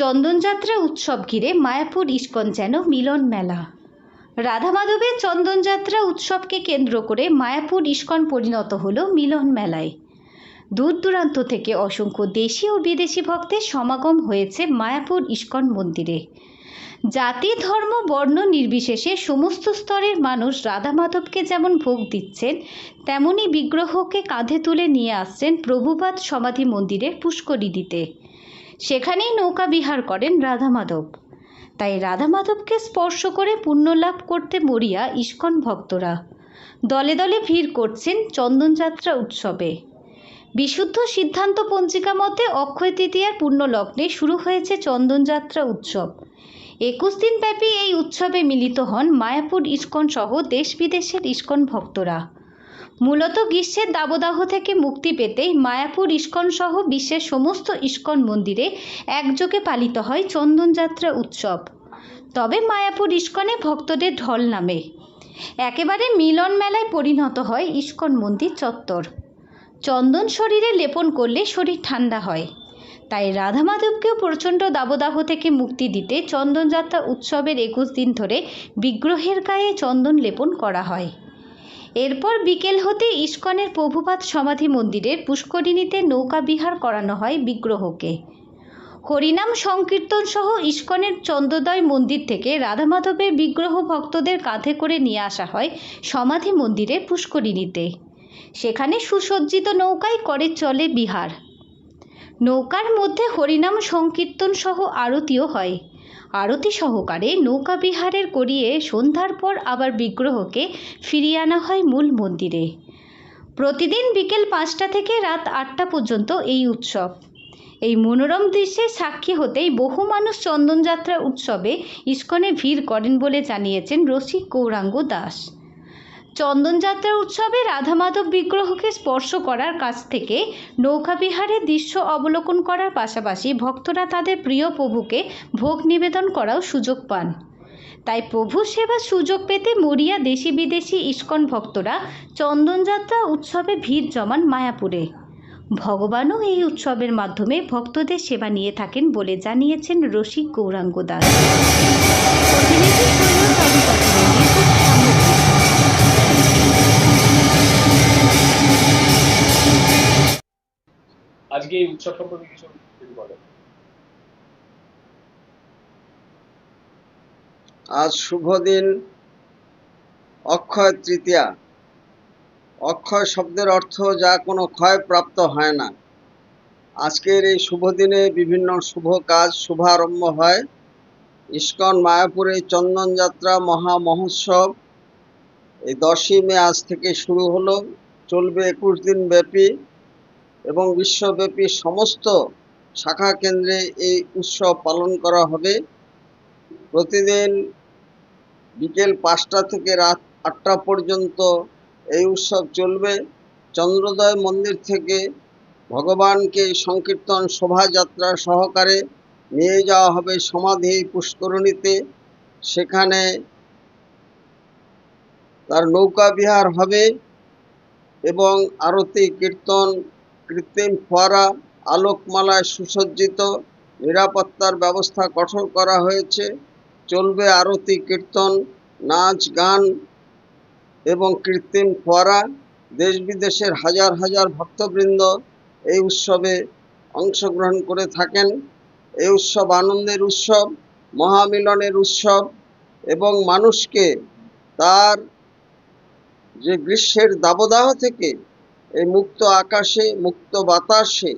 চন্দনযাত্রা উৎসব ঘিরে মায়াপুর ইস্কন যেন মিলন মেলা। রাধা মাধবের চন্দনযাত্রা উৎসবকে কেন্দ্র করে মায়াপুর ইস্কন পরিণত হল মিলন মেলায়। দূর দূরান্ত থেকে অসংখ্য দেশি ও বিদেশি ভক্তের সমাগম হয়েছে মায়াপুর ইস্কন মন্দিরে। জাতি, ধর্ম, বর্ণ নির্বিশেষে সমস্ত স্তরের মানুষ রাধা মাধবকে যেমন ভোগ দিচ্ছেন, তেমনি বিগ্রহকে কাঁধে তুলে নিয়ে আসছেন প্রভুপাত সমাধি মন্দিরের পুষ্করিণীতে। সেখানেই নৌকা বিহার করেন রাধা মাধব। তাই রাধা মাধবকে স্পর্শ করে পুণ্যলাভ করতে মরিয়া ইস্কন ভক্তরা দলে দলে ভিড় করছেন চন্দনযাত্রা উৎসবে। বিশুদ্ধ সিদ্ধান্ত পঞ্জিকা মতে অক্ষয় তৃতীয়ার পুণ্যলগ্নে শুরু হয়েছে চন্দনযাত্রা উৎসব। একুশ দিন ব্যাপী এই উৎসবে মিলিত হন মায়াপুর ইস্কন সহ দেশ বিদেশের ইস্কন ভক্তরা। মূলত গ্রীষ্মের দাবদাহ থেকে মুক্তি পেতেই মায়াপুর ইস্কন সহ বিশ্বের সমস্ত ইস্কন মন্দিরে একযোগে পালিত হয় চন্দনযাত্রা উৎসব। তবে মায়াপুর ইস্কনে ভক্তদের ঢল নামে। একেবারে মিলন মেলায় পরিণত হয় ইস্কন মন্দির চত্বর। চন্দন শরীরে লেপন করলে শরীর ঠান্ডা হয়। তাই রাধা মাধবকেও প্রচণ্ড দাবদাহ থেকে মুক্তি দিতে চন্দনযাত্রা উৎসবের একুশ দিন ধরে বিগ্রহের গায়ে চন্দন লেপন করা হয়। এরপর বিকেল হতে ইস্কনের প্রভুপাত সমাধি মন্দিরের পুষ্করিণীতে নৌকা বিহার করানো হয় বিগ্রহকে। হরিনাম সংকীর্তন সহ ইস্কনের চন্দ্রোদয় মন্দির থেকে রাধামাধবের বিগ্রহ ভক্তদের কাঁধে করে নিয়ে আসা হয় সমাধি মন্দিরে পুষ্করিণীতে। সেখানে সুসজ্জিত নৌকায় করে চলে বিহার। নৌকার মধ্যে হরিনাম সংকীর্তন সহ আরতিও হয়। আরতি সহকারে নৌকা বিহারের করিয়ে সন্ধ্যার পর আবার বিগ্রহকে ফিরিয়ে আনা হয় মূল মন্দিরে। প্রতিদিন বিকেল পাঁচটা থেকে রাত আটটা পর্যন্ত এই উৎসব। এই মনোরম দৃশ্যে সাক্ষী হতেই বহু মানুষ চন্দনযাত্রা উৎসবে ইস্কনে ভিড় করেন বলে জানিয়েছেন রসিক গৌরাঙ্গ দাস। চন্দনযাত্রা উৎসবে রাধা মাধব বিগ্রহকে স্পর্শ করার কাছ থেকে নৌকা বিহারের দৃশ্য অবলোকন করার পাশাপাশি ভক্তরা তাদের প্রিয় প্রভুকে ভোগ নিবেদন করাও সুযোগ পান। তাই প্রভু সেবার সুযোগ পেতে মরিয়া দেশি বিদেশি ইস্কন ভক্তরা চন্দনযাত্রা উৎসবে ভিড় জমান মায়াপুরে। ভগবানও এই উৎসবের মাধ্যমে ভক্তদের সেবা নিয়ে থাকেন বলে জানিয়েছেন রসিক গৌরাঙ্গ দাস। আজকে এই উৎসব সম্পর্কে কিছু যদি বলেন। আজ শুভ দিন, অক্ষয় তৃতীয়া। অক্ষয় শব্দের অর্থ যা কোনো ক্ষয় প্রাপ্ত হয় না। আজকের এই শুভ দিনে বিভিন্ন শুভ কাজ, শুভারম্ভ হয়। ইস্কন, মায়াপুরে চন্দনযাত্রা মহা মহোৎসব। এই দশই মে আজ থেকে শুরু হলো। চলবে একুশ দিন ব্যাপী। এবং বিশ্বব্যাপী সমস্ত শাখা কেন্দ্রে এই উৎসব পালন করা হবে। প্রতিদিন বিকেল পাঁচটা থেকে রাত আটটা পর্যন্ত এই উৎসব চলবে। চন্দ্রোদয় মন্দির থেকে ভগবানকে সংকীর্তন শোভাযাত্রা সহকারে নিয়ে যাওয়া হবে সমাধি পুষ্করণীতে। সেখানে তার নৌকা বিহার হবে এবং আরতি, কীর্তন কৃত্রিম ফোয়ারা, আলোকমালায় সুসজ্জিত, নিরাপত্তার ব্যবস্থা কঠোর করা হয়েছে। চলবে আরতি, কীর্তন, নাচ, গান এবং কৃত্রিম ফোয়ারা। দেশ বিদেশের হাজার হাজার ভক্তবৃন্দ এই উৎসবে অংশগ্রহণ করে থাকেন। এই উৎসব আনন্দের উৎসব, মহামিলনের উৎসব এবং মানুষকে তার যে গ্রীষ্মের দাবদাহ থেকে এই মুক্ত আকাশে, মুক্ত বাতাসে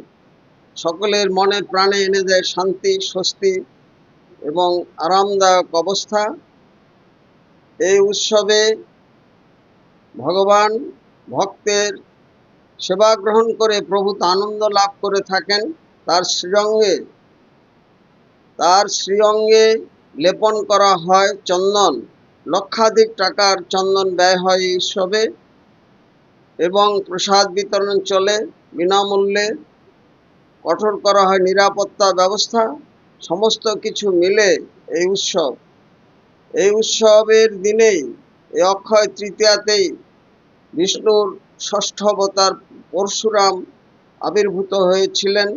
সকলের মনে প্রাণে এনে দেয় শান্তি, স্বস্তি এবং আরামদায়ক অবস্থা। এই উৎসবে ভগবান ভক্তের সেবা গ্রহণ করে প্রভূত আনন্দ লাভ করে থাকেন। তার শ্রীঅঙ্গে তার শ্রীঅঙ্গে লেপন করা হয় চন্দন। লক্ষাধিক টাকার চন্দন ব্যয় হয় এই উৎসবে। এবং প্রসাদ বিতরণ চলে, বিনামূল্যে। কঠোর করা হয় নিরাপত্তা ব্যবস্থা। সমস্ত কিছু মিলে এই উৎসব। এই উৎসবের দিনেই, এই অক্ষয় তৃতীয়াতেই বিষ্ণুর ষষ্ঠ অবতার পরশুরাম আবির্ভূত হয়েছিলেন।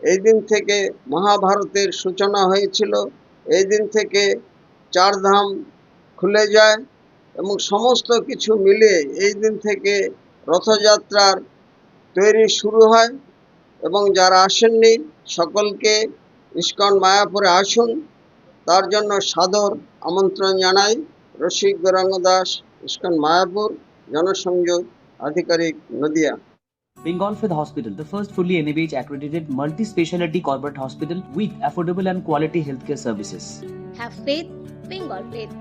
এই দিন থেকে মহাভারতের সূচনা হয়েছিল। এই দিন থেকে চারধাম খুলে যায় এবং সমস্ত কিছু মিলে এই দিন থেকে রথযাত্রার তৈরি শুরু হয় এবং যারা আসেননি সকলকে ইস্কন মায়াপুরে আসুন তার জন্য সাদর আমন্ত্রণ জানাই রসিক গৌরাঙ্গ দাস ইস্কন মায়াপুর জনসংযোগ আধিকারিক Nadia Bengal Fifth Hospital, the first fully NABH accredited multi speciality corporate hospital with affordable and quality healthcare services. Have faith, Bengal faith.